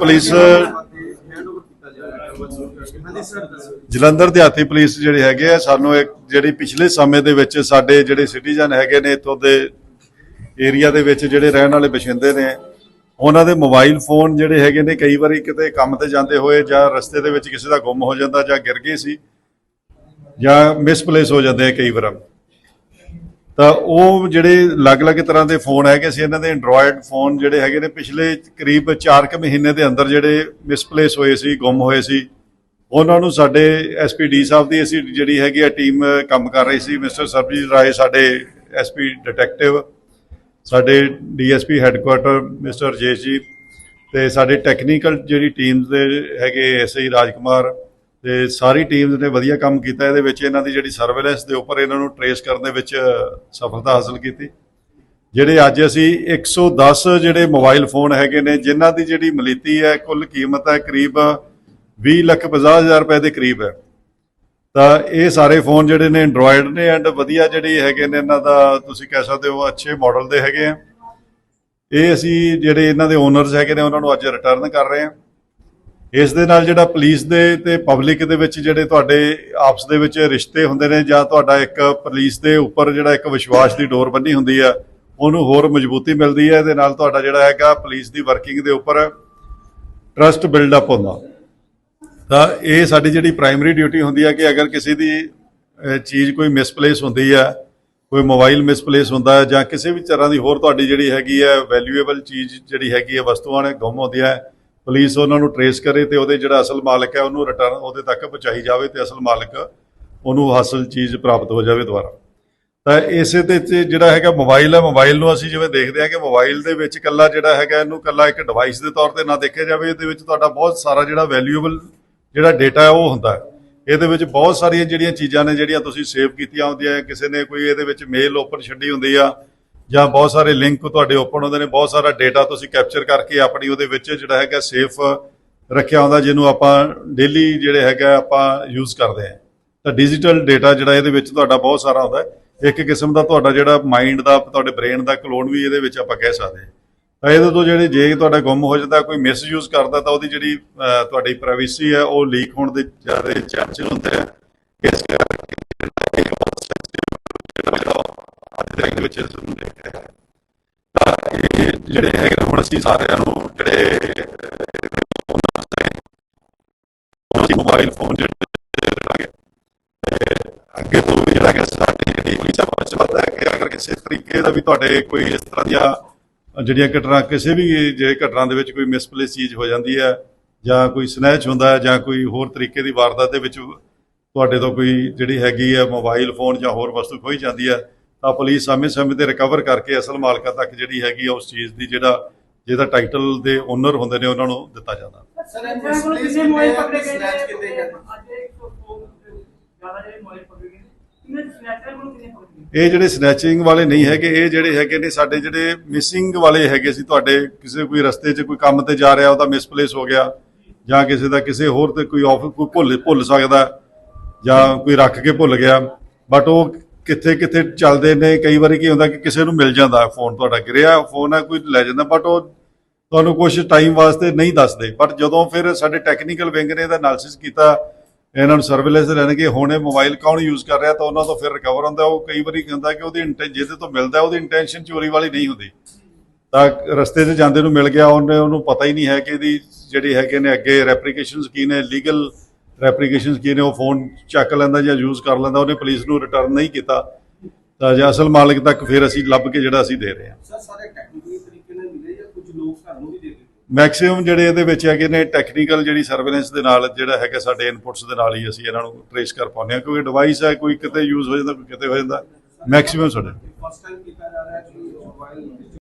Police, Jalandhar ਦਿਹਾਤੀ police ਜਿਹੜੇ ਹੈਗੇ ਆ, ਸਾਨੂੰ ਇੱਕ ਜਿਹੜੀ ਪਿਛਲੇ ਸਮੇਂ ਦੇ ਵਿੱਚ ਸਾਡੇ ਜਿਹੜੇ ਸਿਟੀਜ਼ਨ ਹੈਗੇ ਨੇ ਇੱਥੋਂ ਦੇ ਏਰੀਆ ਦੇ ਵਿੱਚ ਜਿਹੜੇ ਰਹਿਣ ਵਾਲੇ ਬਸ਼ਿੰਦੇ ਨੇ, ਉਹਨਾਂ ਦੇ ਮੋਬਾਈਲ ਫੋਨ ਜਿਹੜੇ ਹੈਗੇ ਨੇ, ਕਈ ਵਾਰੀ ਕਿਤੇ ਕੰਮ ਤੇ ਜਾਂਦੇ ਹੋਏ ਜਾਂ ਰਸਤੇ ਦੇ ਵਿੱਚ ਕਿਸੇ ਦਾ ਗੁੰਮ ਹੋ ਜਾਂਦਾ ਜਾਂ ਗਿਰ ਗਏ ਸੀ ਜਾਂ ਮਿਸਪਲੇਸ ਹੋ ਜਾਂਦੇ ਆ ਕਈ ਵਾਰ। ਤਾਂ ਉਹ ਜਿਹੜੇ ਅਲੱਗ-ਅਲੱਗ ਤਰ੍ਹਾਂ ਦੇ ਫੋਨ ਹੈਗੇ ਸੀ, ਇਹਨਾਂ ਦੇ ਐਂਡਰੋਇਡ ਫੋਨ ਜਿਹੜੇ ਹੈਗੇ ਨੇ, ਪਿਛਲੇ ਕਰੀਬ 4 ਕੁ ਮਹੀਨੇ ਦੇ ਅੰਦਰ ਜਿਹੜੇ ਮਿਸਪਲੇਸ ਹੋਏ ਸੀ, ਗੁੰਮ ਹੋਏ ਸੀ, ਉਹਨਾਂ ਨੂੰ ਸਾਡੇ ਐਸਪੀਡੀ ਸਾਹਿਬ ਦੀ ਅਸੀਂ ਜਿਹੜੀ ਹੈਗੀ ਆ ਟੀਮ ਕੰਮ ਕਰ ਰਹੀ ਸੀ, ਮਿਸਟਰ ਸਰਬਜੀਤ ਰਾਏ ਸਾਡੇ ਐਸਪੀ ਡਿਟੈਕਟਿਵ ਸਾਡੇ DSP headquarter mister Jesh ji, ਤੇ ਸਾਡੇ ਟੈਕਨੀਕਲ ਜਿਹੜੀ ਟੀਮ ਦੇ ਹੈਗੇ ਐਸਆਈ ਰਾਜਕੁਮਾਰ ਤੇ ਸਾਰੀ ਟੀਮਸ ਨੇ ਵਧੀਆ ਕੰਮ ਕੀਤਾ, ਇਹਦੇ ਵਿੱਚ ਇਹਨਾਂ ਦੀ ਜਿਹੜੀ ਸਰਵੇਲੈਂਸ ਦੇ ਉੱਪਰ ਇਹਨਾਂ ਨੂੰ ਟਰੇਸ ਕਰਨ ਦੇ ਵਿੱਚ ਸਫਲਤਾ ਹਾਸਲ ਕੀਤੀ। ਜਿਹੜੇ ਅੱਜ ਅਸੀਂ 110 ਜਿਹੜੇ ਮੋਬਾਈਲ ਫੋਨ ਹੈਗੇ ਨੇ, ਜਿਨ੍ਹਾਂ ਦੀ ਜਿਹੜੀ ਮਲੀਤੀ ਹੈ, ਕੁੱਲ ਕੀਮਤ ਹੈ ਕਰੀਬ 20 ਲੱਖ 50 ਹਜ਼ਾਰ ਰੁਪਏ ਦੇ ਕਰੀਬ ਹੈ। ਤਾਂ ਇਹ ਸਾਰੇ ਫੋਨ ਜਿਹੜੇ ਨੇ ਐਂਡਰੋਇਡ ਨੇ ਐਂਡ ਵਧੀਆ ਜਿਹੜੇ ਹੈਗੇ ਨੇ ਇਹਨਾਂ ਦਾ, ਤੁਸੀਂ ਕਹਿ ਸਕਦੇ ਹੋ ਅੱਛੇ ਮਾਡਲ ਦੇ ਹੈਗੇ ਆ। ਇਹ ਅਸੀਂ ਜਿਹੜੇ ਇਹਨਾਂ ਦੇ ਓਨਰਸ ਹੈਗੇ ਨੇ, ਉਹਨਾਂ ਨੂੰ ਅੱਜ ਰਿਟਰਨ ਕਰ ਰਹੇ ਹਾਂ। ਇਸ ਦੇ ਨਾਲ ਜਿਹੜਾ ਪੁਲਿਸ ਦੇ ਤੇ ਪਬਲਿਕ ਦੇ ਵਿੱਚ ਜਿਹੜੇ ਤੁਹਾਡੇ ਆਪਸ ਦੇ ਵਿੱਚ ਰਿਸ਼ਤੇ ਹੁੰਦੇ ਨੇ ਜਾਂ ਤੁਹਾਡਾ ਇੱਕ ਪੁਲਿਸ ਦੇ ਉੱਪਰ ਜਿਹੜਾ ਇੱਕ ਵਿਸ਼ਵਾਸ ਦੀ ਡੋਰ ਬੰਨੀ ਹੁੰਦੀ ਆ, ਉਹਨੂੰ ਹੋਰ ਮਜ਼ਬੂਤੀ ਮਿਲਦੀ ਹੈ ਇਹਦੇ ਨਾਲ ਤੁਹਾਡਾ ਜਿਹੜਾ ਹੈਗਾ ਪੁਲਿਸ ਦੀ ਵਰਕਿੰਗ ਦੇ ਉੱਪਰ ਟਰਸਟ ਬਿਲਡ ਅਪ ਹੁੰਦਾ। ਤਾਂ ਇਹ ਸਾਡੀ ਜਿਹੜੀ ਪ੍ਰਾਇਮਰੀ ਡਿਊਟੀ ਹੁੰਦੀ ਹੈ ਕਿ ਅਗਰ ਕਿਸੇ ਦੀ ਚੀਜ਼ ਕੋਈ ਮਿਸਪਲੇਸ ਹੁੰਦੀ ਹੈ ਕੋਈ ਮੋਬਾਈਲ ਮਿਸਪਲੇਸ ਹੁੰਦਾ ਹੈ ਜਾਂ ਕਿਸੇ ਵੀ ਤਰ੍ਹਾਂ ਦੀ ਹੋਰ ਤੁਹਾਡੀ ਜਿਹੜੀ ਹੈਗੀ ਹੈ ਵੈਲਿਊਏਬਲ ਚੀਜ਼ ਜਿਹੜੀ ਹੈਗੀ ਹੈ ਵਸਤੂਆਂ ਨੇ ਗੁੰਮ ਹੁੰਦੀਆਂ ਹੈ ਪੁਲਿਸ ਉਹਨਾਂ ਨੂੰ ਟਰੇਸ ਕਰੇ ਤੇ ਉਹਦੇ ਜਿਹੜਾ ਅਸਲ ਮਾਲਕ ਹੈ ਉਹਨੂੰ ਰਿਟਰਨ ਉਹਦੇ ਤੱਕ ਪਹੁੰਚਾਈ ਜਾਵੇ ਤੇ ਅਸਲ ਮਾਲਕ ਉਹਨੂੰ ਹਾਸਲ ਚੀਜ਼ ਪ੍ਰਾਪਤ ਹੋ ਜਾਵੇ ਦੁਬਾਰਾ। ਤਾਂ ਇਸੇ ਤੇ ਜਿਹੜਾ ਹੈਗਾ ਮੋਬਾਈਲ ਹੈ ਮੋਬਾਈਲ ਨੂੰ ਅਸੀਂ ਜਿਵੇਂ ਦੇਖਦੇ ਹਾਂ ਕਿ ਮੋਬਾਈਲ ਦੇ ਵਿੱਚ ਕੱਲਾ ਜਿਹੜਾ ਹੈਗਾ ਇਹਨੂੰ ਕੱਲਾ ਇੱਕ ਡਿਵਾਈਸ ਦੇ ਤੌਰ ਤੇ ਨਾ ਦੇਖਿਆ ਜਾਵੇ, ਇਹਦੇ ਵਿੱਚ ਤੁਹਾਡਾ ਬਹੁਤ ਸਾਰਾ ਜਿਹੜਾ ਵੈਲਿਊਏਬਲ ਜਿਹੜਾ ਡਾਟਾ ਹੈ ਉਹ ਹੁੰਦਾ ਹੈ। ਇਹਦੇ ਵਿੱਚ ਬਹੁਤ ਸਾਰੀਆਂ ਜਿਹੜੀਆਂ ਚੀਜ਼ਾਂ ਨੇ ਜਿਹੜੀਆਂ ਤੁਸੀਂ ਸੇਵ ਕੀਤੀਆਂ ਹੁੰਦੀਆਂ ਕਿਸੇ ਨੇ ਕੋਈ ਇਹਦੇ ਵਿੱਚ ਮੇਲ ਓਪਨ ਛੱਡੀ ਹੁੰਦੀ ਆ ਜਾਂ ਬਹੁਤ ਸਾਰੇ ਲਿੰਕ ਤੁਹਾਡੇ ਓਪਨ ਹੁੰਦੇ ਨੇ, ਬਹੁਤ ਸਾਰਾ ਡਾਟਾ ਤੁਸੀਂ ਕੈਪਚਰ ਕਰਕੇ ਆਪਣੀ ਉਹਦੇ ਵਿੱਚ ਜਿਹੜਾ ਹੈਗਾ ਸੇਫ ਰੱਖਿਆ ਹੁੰਦਾ, ਜਿਹਨੂੰ ਆਪਾਂ ਡੇਲੀ ਜਿਹੜੇ ਹੈਗਾ ਆਪਾਂ ਯੂਜ਼ ਕਰਦੇ ਹਾਂ। ਤਾਂ ਡਿਜੀਟਲ ਡਾਟਾ ਜਿਹੜਾ ਇਹਦੇ ਵਿੱਚ ਤੁਹਾਡਾ ਬਹੁਤ ਸਾਰਾ ਹੁੰਦਾ ਇੱਕ ਕਿਸਮ ਦਾ ਤੁਹਾਡਾ ਜਿਹੜਾ ਮਾਈਂਡ ਦਾ, ਤੁਹਾਡੇ ਬ੍ਰੇਨ ਦਾ ਕਲੋਨ ਵੀ ਇਹਦੇ ਵਿੱਚ ਆਪਾਂ ਕਹਿ ਸਕਦੇ ਹਾਂ। ਤਾਂ ਇਹਦੇ ਤੋਂ ਜਿਹੜੇ ਜੇ ਤੁਹਾਡਾ ਗੁੰਮ ਹੋ ਜਾਂਦਾ, ਕੋਈ ਮਿਸਯੂਜ਼ ਕਰਦਾ, ਤਾਂ ਉਹਦੀ ਜਿਹੜੀ ਤੁਹਾਡੀ ਪ੍ਰਾਈਵੇਸੀ ਹੈ, ਉਹ ਲੀਕ ਹੋਣ ਦੇ ਜ਼ਿਆਦਾ ਚਾਂਸਸ ਹੁੰਦੇ ਆ। ਇਸ ਕਰਕੇ ਜਿਹੜਾ ਇਹ ਬਹੁਤ sensitive ਜਿਹੜਾ ਅੱਜ ਦੇ ਵਿੱਚ ਇਸ ਨੂੰ ਦੇਖ ਰਿਹਾ ਹੈ ਤਾਂ ਇਹ ਜਿਹੜੇ ਹੈਗੇ ਹੁਣ ਅਸੀਂ ਸਾਰਿਆਂ ਨੂੰ ਜਿਹੜੇ ਉਹਨਾਂ ਦੇ ਉਹ ਮੋਬਾਈਲ ਫੋਨ ਜਿਹੜੇ ਲਾਗੇ ਅੱਗੇ ਤੋਂ ਵੀ ਜਿਹੜਾ ਕਿ ਸਾਡੀ ਜਿਹੜੀ ਪੁਲਿਸ ਆਵਾਜ਼ ਚੱਲਦਾ ਹੈ ਕਿ ਅਗਰ ਕਿਸੇ ਤਰੀਕੇ ਦਾ ਵੀ ਤੁਹਾਡੇ ਕੋਈ ਇਸ ਤਰ੍ਹਾਂ ਦੀਆਂ ਜਿਹੜੀਆਂ ਘਟਨਾ ਕਿਸੇ ਵੀ ਜੇ ਘਟਨਾ ਦੇ ਵਿੱਚ ਕੋਈ ਮਿਸਪਲੇਸ ਚੀਜ਼ ਹੋ ਜਾਂਦੀ ਹੈ ਜਾਂ ਕੋਈ ਸਨੈਚ ਹੁੰਦਾ ਹੈ ਜਾਂ ਕੋਈ ਹੋਰ ਤਰੀਕੇ ਦੀ ਵਾਰਦਾਤ ਦੇ ਵਿੱਚ ਤੁਹਾਡੇ ਤੋਂ ਕੋਈ ਜਿਹੜੀ ਹੈਗੀ ਹੈ ਮੋਬਾਈਲ ਫੋਨ ਜਾਂ ਹੋਰ ਵਸਤੂ ਖੋਈ ਜਾਂਦੀ ਹੈ ਤਾਂ ਪੁਲਿਸ ਸਮੇਂ-ਸਮੇਂ ਤੇ ਰਿਕਵਰ ਕਰਕੇ ਅਸਲ ਮਾਲਕਾਂ ਤੱਕ ਜਿਹੜੀ ਹੈਗੀ ਉਸ ਚੀਜ਼ ਦੀ ਜਿਹੜਾ ਜਿਹਦਾ ਟਾਈਟਲ ਦੇ ਓਨਰ ਹੁੰਦੇ ਨੇ ਉਹਨਾਂ ਨੂੰ ਦਿੱਤਾ ਜਾਂਦਾ। ਸਰ, ਮੋਬਾਈਲ ਪਕੜੇ ਗਏ ਨੇ? ਜ਼ਿਆਦਾ ਜਿਹੜੇ ਮੋਬਾਈਲ ਪਕੜੇ ਗਏ ਇਹ ਜਿਹੜੇ ਸਨੈਚਿੰਗ ਵਾਲੇ ਨਹੀਂ ਹੈਗੇ ਇਹ ਜਿਹੜੇ ਹੈਗੇ ਨੇ ਸਾਡੇ ਜਿਹੜੇ ਮਿਸਿੰਗ ਵਾਲੇ ਹੈਗੇ ਸੀ ਤੁਹਾਡੇ ਕਿਸੇ ਕੋਈ ਰਸਤੇ 'ਚ ਕੋਈ ਕੰਮ ਤੇ ਜਾ ਰਿਹਾ ਉਹਦਾ ਮਿਸਪਲੇਸ ਹੋ ਗਿਆ ਜਾਂ ਕਿਸੇ ਦਾ ਕਿਸੇ ਹੋਰ ਤੇ ਕੋਈ ਆਫ ਕੋਈ ਭੁੱਲ ਭੁੱਲ ਸਕਦਾ ਜਾਂ ਕੋਈ ਰੱਖ ਕੇ ਭੁੱਲ ਗਿਆ ਬਟ ਉਹ ਕਿੱਥੇ ਕਿੱਥੇ ਚੱਲਦੇ ਨੇ, ਕਈ ਵਾਰੀ ਕੀ ਹੁੰਦਾ ਕਿ ਕਿਸੇ ਨੂੰ ਮਿਲ ਜਾਂਦਾ ਫੋਨ ਤੁਹਾਡਾ ਗਿਰਿਆ ਫੋਨ ਹੈ ਕੋਈ ਲੈ ਜਾਂਦਾ ਬਟ ਉਹ ਤੁਹਾਨੂੰ ਕੁਝ ਟਾਈਮ ਵਾਸਤੇ ਨਹੀਂ ਦੱਸਦੇ। ਬਟ ਜਦੋਂ ਫਿਰ ਸਾਡੇ ਟੈਕਨੀਕਲ ਵਿੰਗ ਨੇ ਇਹਦਾ ਐਨਾਲਿਸਿਸ ਕੀਤਾ, ਇਹਨਾਂ ਨੂੰ ਸਰਵੇਲੈਂਸ ਲੈਣ ਕਿ ਹੁਣ ਇਹ ਮੋਬਾਈਲ ਕੌਣ ਯੂਜ਼ ਕਰ ਰਿਹਾ, ਤਾਂ ਉਹਨਾਂ ਤੋਂ ਫਿਰ ਰਿਕਵਰ ਹੁੰਦਾ। ਉਹ ਕਈ ਵਾਰੀ ਕੀ ਹੁੰਦਾ ਕਿ ਉਹਦੀ ਇੰਟੈਂ- ਜਿਹਦੇ ਤੋਂ ਮਿਲਦਾ, ਉਹਦੀ ਇੰਟੈਂਸ਼ਨ ਚੋਰੀ ਵਾਲੀ ਨਹੀਂ ਹੁੰਦੀ। ਤਾਂ ਰਸਤੇ 'ਚ ਜਾਂਦੇ ਨੂੰ ਮਿਲ ਗਿਆ, ਉਹਨੇ ਉਹਨੂੰ ਪਤਾ ਹੀ ਨਹੀਂ ਹੈ ਕਿ ਇਹਦੀ ਜਿਹੜੀ ਹੈਗੇ ਨੇ ਅੱਗੇ ਰੈਪਲੀਕੇਸ਼ਨਸ ਕੀ ਨੇ ਲੀਗਲ ਰੈਪਲੀਕੇਸ਼ਨਸ ਕੀ ਨੇ ਉਹ ਫੋਨ ਚੱਕ ਲੈਂਦਾ ਜਾਂ ਯੂਜ਼ ਕਰ ਲੈਂਦਾ ਉਹਨੇ ਪੁਲਿਸ ਨੂੰ ਰਿਟਰਨ ਨਹੀਂ ਕੀਤਾ। ਤਾਂ ਜੇ ਅਸਲ ਮਾਲਕ ਤੱਕ ਫਿਰ ਅਸੀਂ ਲੱਭ ਕੇ ਜਿਹੜਾ ਅਸੀਂ ਦੇ ਰਹੇ ਹਾਂ। ਸਰ ਸਾਰੇ ਟੈਕਨੀਕਲ ਤਰੀਕੇ ਨਾਲ ਮਿਲੇ ਜਾਂ ਕੁਝ ਲੋਕ ਸਾਨੂੰ ਵੀ ਦੇ ਦਿੱਤੇ? ਮੈਕਸਿਮਮ ਜਿਹੜੇ ਇਹਦੇ ਵਿੱਚ ਹੈਗੇ ਨੇ ਟੈਕਨੀਕਲ ਜਿਹੜੀ ਸਰਵੇਲੈਂਸ ਦੇ ਨਾਲ ਜਿਹੜਾ ਹੈਗਾ ਸਾਡੇ ਇਨਪੁਟਸ ਦੇ ਨਾਲ ਹੀ ਅਸੀਂ ਇਹਨਾਂ ਨੂੰ ਟ੍ਰੇਸ ਕਰ ਪਾਉਂਦੇ ਹਾਂ ਕਿਉਂਕਿ ਡਿਵਾਈਸ ਹੈ ਕੋਈ ਕਿਤੇ ਯੂਜ਼ ਹੋ ਜਾਂਦਾ ਕੋਈ ਕਿਤੇ ਹੋ ਜਾਂਦਾ। ਮੈਕਸਿਮਮ ਸਾਡੇ ਫਸਟ ਟਾਈਮ ਕੀਤਾ ਜਾ ਰਿਹਾ ਹੈ ਕਿ ਮੋਬਾਈਲ